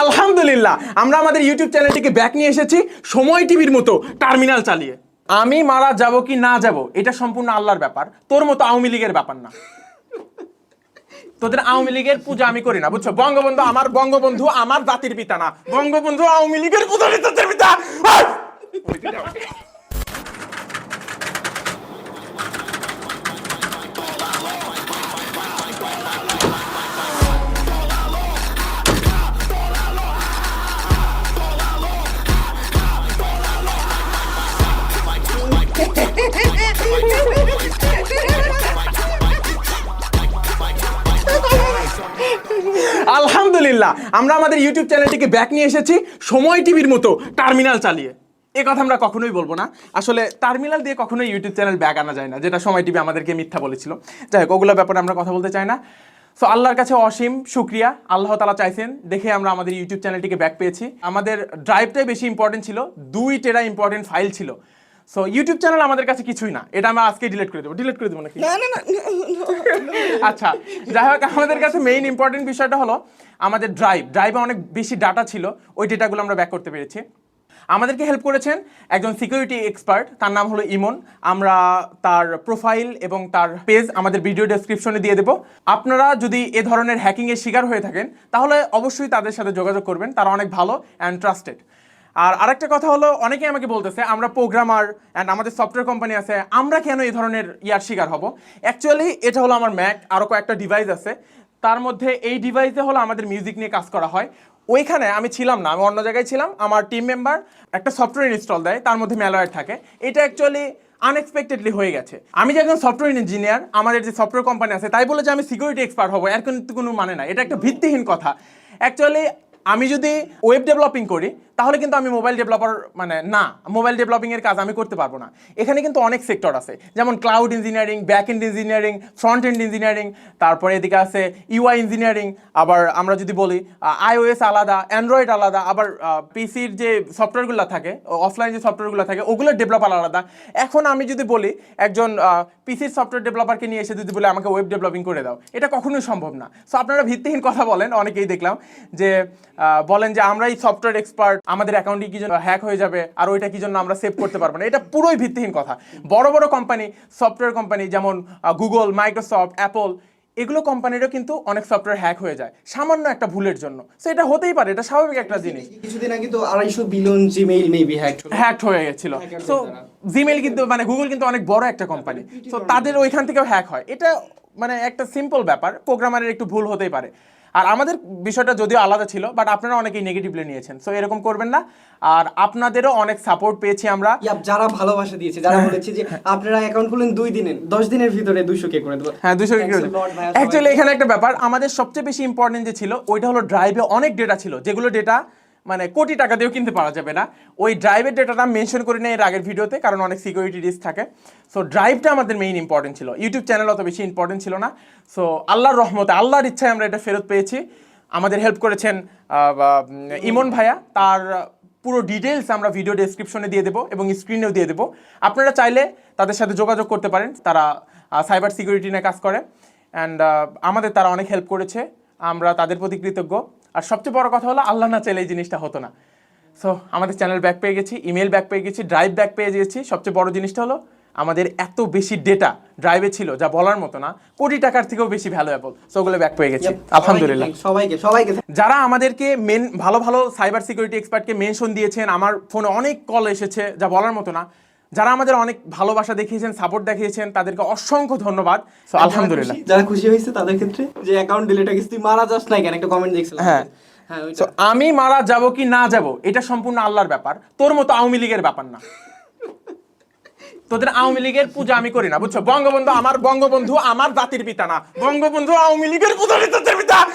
আলহামদুলিল্লাহ। আমরা আমাদের ইউটিউব চ্যানেলটিকে ব্যাক নিয়ে এসেছি সময় টিভির মতো টার্মিনাল চালিয়ে। আমি মারা যাব কি না যাব, এটা সম্পূর্ণ আল্লাহর ব্যাপার। তোর মতো আওয়ামী লীগের ব্যাপার না। তোদের আওয়ামী লীগের পূজা আমি করি না, বুঝছ? বঙ্গবন্ধু আমার বঙ্গবন্ধু আমার জাতির পিতা না। বঙ্গবন্ধু আওয়ামী লীগের পূজা পিতা। আলহামদুলিল্লাহ, আমরা আমাদের ইউটিউব চ্যানেলটিকে ব্যাক নিয়ে এসেছি সময় টিভির মতো টার্মিনাল চালিয়ে। এ কথা আমরা কখনোই বলব না। আসলে টার্মিনাল দিয়ে কখনোই ইউটিউব চ্যানেল ব্যাক আনা যায় না, যেটা সময় টিভি আমাদেরকে মিথ্যা বলেছিল। যাই হোক, ওগুলোর ব্যাপারে আমরা কথা বলতে চাই না। সো আল্লাহর কাছে অসীম শুক্রিয়া। আল্লাহ তালা চাইছেন দেখে আমরা আমাদের ইউটিউব চ্যানেলটিকে ব্যাক পেয়েছি। আমাদের ড্রাইভটাই বেশি ইম্পর্টেন্ট ছিল দুই টেরা ইম্পর্টেন্ট ফাইল ছিল। সো ইউটিউব চ্যানেল আমাদের কাছে কিছুই না। এটা আমরা আজকে ডিলিট করে দেবো। ডিলিট করে দেবো নাকি? না না না আচ্ছা যাই হোক আমাদের কাছে মেইন ইম্পর্টেন্ট বিষয়টা হলো আমাদের ড্রাইভ ড্রাইভে অনেক বেশি ডাটা ছিল ওই ডেটাগুলো আমরা ব্যাক করতে পেরেছি। আমাদেরকে হেল্প করেছেন একজন সিকিউরিটি এক্সপার্ট তার নাম হলো ইমন। আমরা তার প্রোফাইল এবং তার পেজ আমাদের ভিডিও ডেসক্রিপশনে দিয়ে দেবো। আপনারা যদি এ ধরনের হ্যাকিংয়ের শিকার হয়ে থাকেন তাহলে অবশ্যই তাদের সাথে যোগাযোগ করবেন। তারা অনেক ভালো অ্যান্ড ট্রাস্টেড আর আরেকটা কথা হলো, অনেকেই আমাকে বলতেছে, আমরা প্রোগ্রামার অ্যান্ড আমাদের সফটওয়্যার কোম্পানি আছে, আমরা কেন এই ধরনের ইয়ার শিকার হব? অ্যাকচুয়ালি এটা হলো আমার ম্যাক আরও কয়েকটা ডিভাইস আছে। তার মধ্যে এই ডিভাইসে হলো আমাদের মিউজিক নিয়ে কাজ করা হয়। ওইখানে আমি ছিলাম না, আমি অন্য জায়গায় ছিলাম। আমার টিম মেম্বার একটা সফটওয়্যার ইনস্টল দেয়, তার মধ্যে ম্যালওয়্যার থাকে। এটা অ্যাকচুয়ালি আনএক্সপেক্টেডলি হয়ে গেছে। আমি যে একজন সফটওয়্যার ইঞ্জিনিয়ার আমাদের যে সফটওয়্যার কোম্পানি আছে, তাই বলে যে আমি সিকিউরিটি এক্সপার্ট হব, এর কিন্তু কোনো মানে না। এটা একটা ভিত্তিহীন কথা। অ্যাকচুয়ালি আমি যদি ওয়েব ডেভেলপিং করি তাহলে কিন্তু আমি মোবাইল ডেভেলপার মানে না মোবাইল ডেভেলপিং এর কাজ আমি করতে পারব না। এখানে কিন্তু অনেক সেক্টর আছে, যেমন cloud engineering back end engineering front end engineering তারপরে এদিকে আছে ইউআই ইঞ্জিনিয়ারিং আবার আমরা যদি বলি আইওএস আলাদা অ্যান্ড্রয়েড আলাদা, আবার পিসির যে সফটওয়্যারগুলো থাকে অফলাইন যে সফটওয়্যারগুলো থাকে, ওগুলোর ডেভেলপার আলাদা। এখন আমি যদি বলি, একজন পিসির সফটওয়্যার ডেভেলপারকে নিয়ে এসে যদি বলে, আমাকে ওয়েব ডেভেলপিং করে দাও। এটা কখনোই সম্ভব না। সো আপনারা ভিত্তিহীন কথা বলেন, অনেকেই দেখলাম যে বলেন যে, আমরাই সফটওয়্যার এক্সপার্ট আমাদের অ্যাকাউন্টে কি জন্য হ্যাক হয়ে যাবে আর ওইটা কি জন্য আমরা সেভ করতে পারব না? এটা পুরোই ভিত্তিহীন কথা। বড় বড় কোম্পানি সফটওয়্যার কোম্পানি যেমন গুগল মাইক্রোসফট অ্যাপল এগুলো কোম্পানিরও কিন্তু অনেক সফটওয়্যার হ্যাক হয়ে যায় সামান্য একটা ভুলের জন্য। সো এটা হতেই পারে এটা স্বাভাবিক একটা জিনিস। কিছুদিন আগে তো আড়াইশো বিলিয়ন জিমেইল মেবি হ্যাক হয়ে গেছিল। সো জিমেইল কিন্তু মানে গুগল কিন্তু অনেক বড় একটা কোম্পানি তো তাদের ওইখান থেকেও হ্যাক হয়। এটা মানে একটা সিম্পল ব্যাপার প্রোগ্রামারের একটু ভুল হতেই পারে। আর আমাদের বিষয়টা যদিও আলাদা ছিল বাট আপনারা অনেকেই নেগেটিভলি নিয়েছেন সো এরকম করবেন না। আর আপনাদেরও অনেক সাপোর্ট পেয়েছি আমরা। যারা ভালোবাসা দিয়েছে যারা বলেছে যে আপনারা অ্যাকাউন্ট খুলেন দুই দিনের দশ দিনের ভিতরে দুইশো কে করে দেবো। হ্যাঁ দুশো কে করে অ্যাকচুয়ালি এখানে একটা ব্যাপার আমাদের সবচেয়ে বেশি ইম্পর্টেন্ট যে ছিল ওইটা হলো ড্রাইভে অনেক ডেটা ছিল যেগুলো ডেটা মানে কোটি টাকা দিয়েও কিনতে পারা যাবে না। ওই ড্রাইভের ডেটাটা মেনশন করি না এর আগের ভিডিওতে কারণ অনেক সিকিউরিটি রিস্ক থাকে। সো ড্রাইভটা আমাদের মেইন ইম্পর্টেন্ট ছিল। ইউটিউব চ্যানেল অত বেশি ইম্পর্টেন্ট ছিল না। সো আল্লাহর রহমতে, আল্লাহর ইচ্ছায় আমরা এটা ফেরত পেয়েছি। আমাদের হেল্প করেছেন ইমন ভাইয়া। তার পুরো ডিটেলস আমরা ভিডিও ডেসক্রিপশনে দিয়ে দেবো এবং স্ক্রিনেও দিয়ে দেবো। আপনারা চাইলে তাদের সাথে যোগাযোগ করতে পারেন। তারা সাইবার সিকিউরিটি নিয়ে কাজ করে। অ্যান্ড আমাদের তারা অনেক হেল্প করেছে। আমরা তাদের প্রতি কৃতজ্ঞ। আর সবচেয়ে বড় কথা হলো আল্লাহ না চাইলে এই জিনিসটা হতো না। সো আমাদের চ্যানেল ব্যাক পেয়ে গেছি ইমেল ব্যাক পেয়ে গেছি ড্রাইভ ব্যাক পেয়ে গেছি। সবচেয়ে বড় জিনিসটা হলো আমাদের এত বেশি ডেটা ড্রাইভে ছিল যা বলার মতো না কোটি টাকার থেকেও বেশি ভ্যালুয়েবল সো ওগুলো ব্যাক পেয়ে গেছি। আলহামদুলিল্লাহ। সবাইকে সবাইকে যারা আমাদেরকে মেন ভালো ভালো সাইবার সিকিউরিটি এক্সপার্টকে মেনশন দিয়েছেন আমার ফোনে অনেক কল এসেছে যা বলার মতো না। যারা আমাদের অনেক ভালোবাসা দেখিয়েছেন সাপোর্ট দেখিয়েছেন তাদেরকে অসংখ্য ধন্যবাদ। আলহামদুলিল্লাহ। যারা খুশি- হয়েছে তাদের ক্ষেত্রে যে অ্যাকাউন্ট ডিলিট হয়ে গেছে তুই মারা যাস না কেন? একটা কমেন্ট দেখছিলাম। হ্যাঁ। হ্যাঁ আমি মারা যাব কি না যাব এটা সম্পূর্ণ আল্লাহর ব্যাপার। তোর মতো আওয়ামী লীগের ব্যাপার না। তোদের আওয়ামী লীগের পূজা আমি করি না বুঝছ? বঙ্গবন্ধু আমার বঙ্গবন্ধু আমার জাতির পিতা না। বঙ্গবন্ধু আওয়ামী লীগের পূজা পিতা।